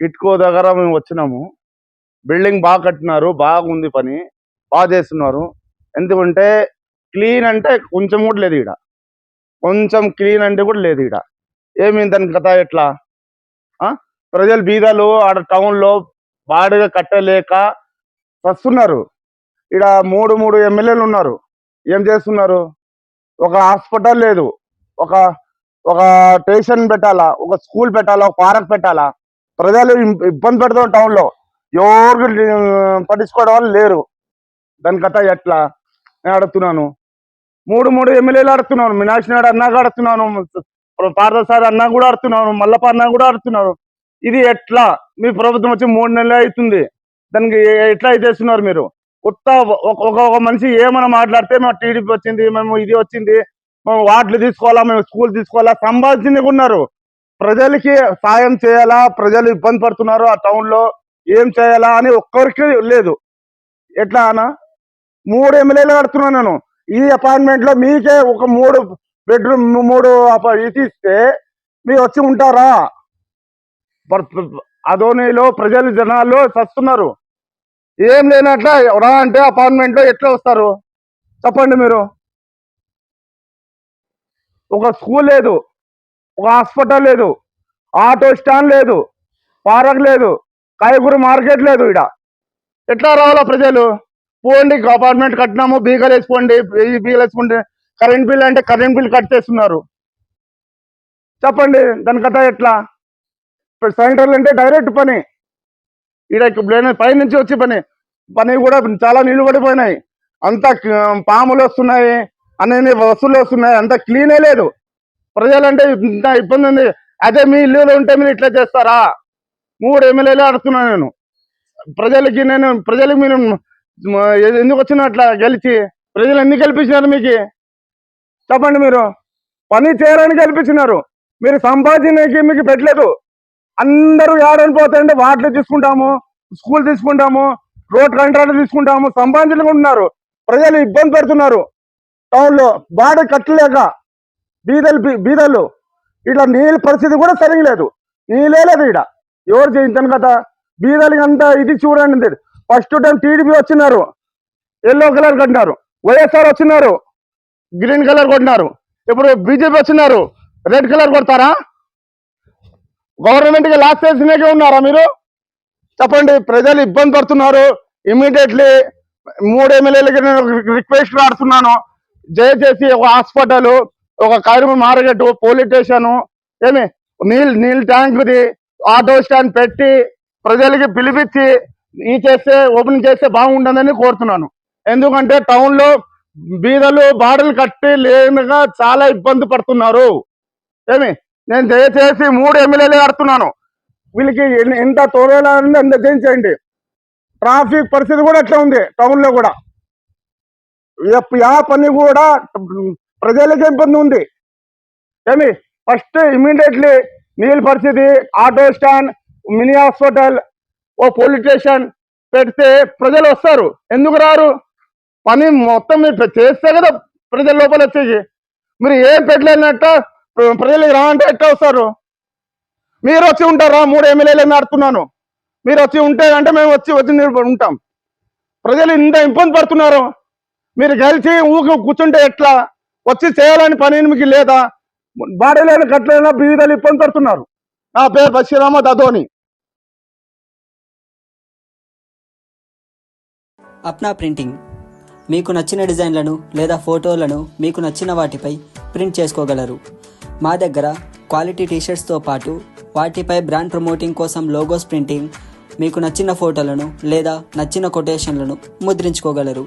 ఇట్కో దగ్గర మేము వచ్చినాము. బిల్డింగ్ బాగా కట్టినారు బాగుంది పని బాగా చేస్తున్నారు. ఎందుకంటే క్లీన్ అంటే కొంచెం కూడా లేదు ఇక్కడ కొంచెం క్లీన్ అంటే కూడా లేదు ఇక్కడ ఏమి దాని కథ ఎట్లా? ఆ? ప్రజలు బీదలు ఆడ టౌన్లో బాడిగా కట్టలేక వస్తున్నారు. ఇక్కడ మూడు మూడు ఎమ్మెల్యేలు ఉన్నారు. ఏం చేస్తున్నారు? ఒక హాస్పిటల్ లేదు. ఒక ఒక స్టేషన్ పెట్టాలా ఒక స్కూల్ పెట్టాలా ఒక పార్క్ పెట్టాలా? ప్రజలు ఇబ్బంది పెడతాం టౌన్లో ఎవరు పట్టించుకోవడం వాళ్ళు లేరు. దాని కథ ఎట్లా? నేను అడుగుతున్నాను మూడు మూడు ఎమ్మెల్యేలు ఆడుతున్నాను. మీనాక్షి నాయుడు అన్నాక ఆడుతున్నాను. పార్థసారి అన్నా కూడా ఆడుతున్నాను. మల్లప్ప అన్నా కూడా ఆడుతున్నాను. ఇది ఎట్లా? మీ ప్రభుత్వం వచ్చి మూడు నెలలు అవుతుంది. దానికి ఎట్లా చేస్తున్నారు మీరు? కొత్త ఒక ఒక ఒక మనిషి ఏమైనా మాట్లాడితే మేము టీడీపీ వచ్చింది మేము ఇది వచ్చింది మేము వార్డులు తీసుకోవాలా మేము స్కూల్ తీసుకోవాలా? సంపాదించింది ఉన్నారు. ప్రజలకి సాయం చేయాలా? ప్రజలు ఇబ్బంది పడుతున్నారు ఆ టౌన్లో ఏం చేయాలా అని ఒక్కరికి లేదు. ఎట్లా అన్న? మూడు ఎమ్మెల్యేలు కడుతున్నాను నేను. ఈ అపాయింట్మెంట్లో లో మీకే ఒక మూడు బెడ్రూమ్ మూడు ఇది ఇస్తే మీరు వచ్చి ఉంటారా? అదోనిలో ప్రజలు జనాలు చస్తున్నారు. ఏం లేనట్ల రా అంటే అపార్ట్మెంట్లో ఎట్లా వస్తారు? చెప్పండి మీరు. ఒక స్కూల్ లేదు ఒక హాస్పిటల్ లేదు ఆటో స్టాండ్ లేదు పార్క్ లేదు కాయగూర మార్కెట్ లేదు ఇక్కడ ఎట్లా రావాలా ప్రజలు? పోండి అపార్ట్మెంట్ కట్టినాము బీగలు వేసుకోండి ఈ బీగలు వేసుకుంటే కరెంట్ బిల్ అంటే కరెంట్ బిల్ కట్టేస్తున్నారు. చెప్పండి దాని కథ ఎట్లా? సెంటర్లు అంటే డైరెక్ట్ పని. ఇక్కడ పై నుంచి వచ్చే పని. పని కూడా చాలా నీళ్ళు పడిపోయినాయి. అంతా పాములు వస్తున్నాయి. అన్ని వస్తువులు వస్తున్నాయి. అంత క్లీనే లేదు. ప్రజలంటే ఇంత ఇబ్బంది ఉంది. అదే మీ ఇల్లులో ఉంటే మీరు ఇట్లా చేస్తారా? మూడు ఎమ్మెల్యేలు ఆడుతున్నాను నేను. ప్రజలకి నేను ప్రజలకు మీరు ఎందుకు వచ్చిన అట్లా గెలిచి ప్రజలు ఎన్ని గెలిపించినారు మీకు? చెప్పండి మీరు. పని చేయాలని గెలిపించినారు. మీరు సంపాదించడానికి మీకు పెట్టలేదు. అందరూ ఏడని పోతాయంటే వాటిలో తీసుకుంటాము స్కూల్ తీసుకుంటాము రోడ్ కాంట్రాక్ట్ తీసుకుంటాము సంపాదించుకుంటున్నారు. ప్రజలు ఇబ్బంది పెడుతున్నారు. టౌన్ బాడీ బాడ కట్టలేక బీదలు బీ- బీదలు. ఇట్లా నీళ్ళ పరిస్థితి కూడా సరిగలేదు. నీళ్ళే లేదు ఇక్కడ ఎవరు చేయించాను కదా? బీదలకి అంతా ఇది చూడండి ఫస్ట్ టైం టీడీపీ వచ్చినారు. ఎల్లో కలర్ కొట్టినారు వైఎస్ఆర్ వచ్చినారు. గ్రీన్ కలర్ కొట్టినారు ఇప్పుడు బీజేపీ వచ్చినారు. రెడ్ కలర్ కొడతారా? గవర్నమెంట్కి లాస్ చేసినాకే ఉన్నారా మీరు? చెప్పండి ప్రజలు ఇబ్బంది పడుతున్నారు. ఇమీడియట్లీ మూడు ఎమ్మెల్యేలకి నేను రిక్వెస్ట్ ఆడుతున్నాను దయచేసి ఒక హాస్పిటల్ ఒక కైరు మార్కెట్ పోలీస్ స్టేషన్ ఏమి? నీల్ నీల్ ట్యాంక్ది ఆటో స్టాండ్ పెట్టి ప్రజలకి పిలిపించి ఈ చేస్తే ఓపెన్ చేస్తే బాగుంటుందని కోరుతున్నాను. ఎందుకంటే టౌన్లో బీదలు బాడలు కట్టి లేనుగా చాలా ఇబ్బంది పడుతున్నారు. ఏమి? నేను దయచేసి మూడు ఎమ్మెల్యేలు కడుతున్నాను వీళ్ళకి ఎంత తోడేలా ఉంది అంత చేయించండి ట్రాఫిక్ పరిస్థితి కూడా అట్లా ఉంది? టౌన్లో కూడా. యా పని కూడా ప్రజలకి ఇబ్బంది ఉంది. ఏమి? ఫస్ట్ ఇమీడియట్లీ నీళ్ళ పరిస్థితి ఆటో స్టాండ్ మినీ హాస్పిటల్ ఓ పోలీస్ స్టేషన్ పెడితే ప్రజలు వస్తారు. ఎందుకు రారు? పని మొత్తం మీరు చేస్తే కదా ప్రజల లోపల వచ్చేసి. మీరు ఏం పెట్టలేనట్ట? ప్రజలకు రా అంటే ఎట్లా వస్తారు? మీరు వచ్చి ఉంటారా? మూడు ఎమ్మెల్యేలు నడుతున్నాను మీరు వచ్చి ఉంటే అంటే మేము వచ్చి వచ్చి ఉంటాం. ప్రజలు ఇంత ఇబ్బంది పడుతున్నారు. మీరు కలిసి ఊక కూర్చుంటే ఎట్లా? వచ్చి చేయాలని పని మీకు లేదా? బాడీలేని కట్లైనా బీదలు ఇబ్బంది పడుతున్నారు. నా పేరు బషీర్ అహ్మద్ అప్నా ప్రింటింగ్. మీకు నచ్చిన డిజైన్లను లేదా ఫోటోలను మీకు నచ్చిన వాటిపై ప్రింట్ చేసుకోగలరు. మా దగ్గర క్వాలిటీ టీషర్ట్స్తో పాటు వాటిపై బ్రాండ్ ప్రమోటింగ్ కోసం లోగోస్ ప్రింటింగ్ మీకు నచ్చిన ఫోటోలను లేదా నచ్చిన కొటేషన్లను ముద్రించుకోగలరు.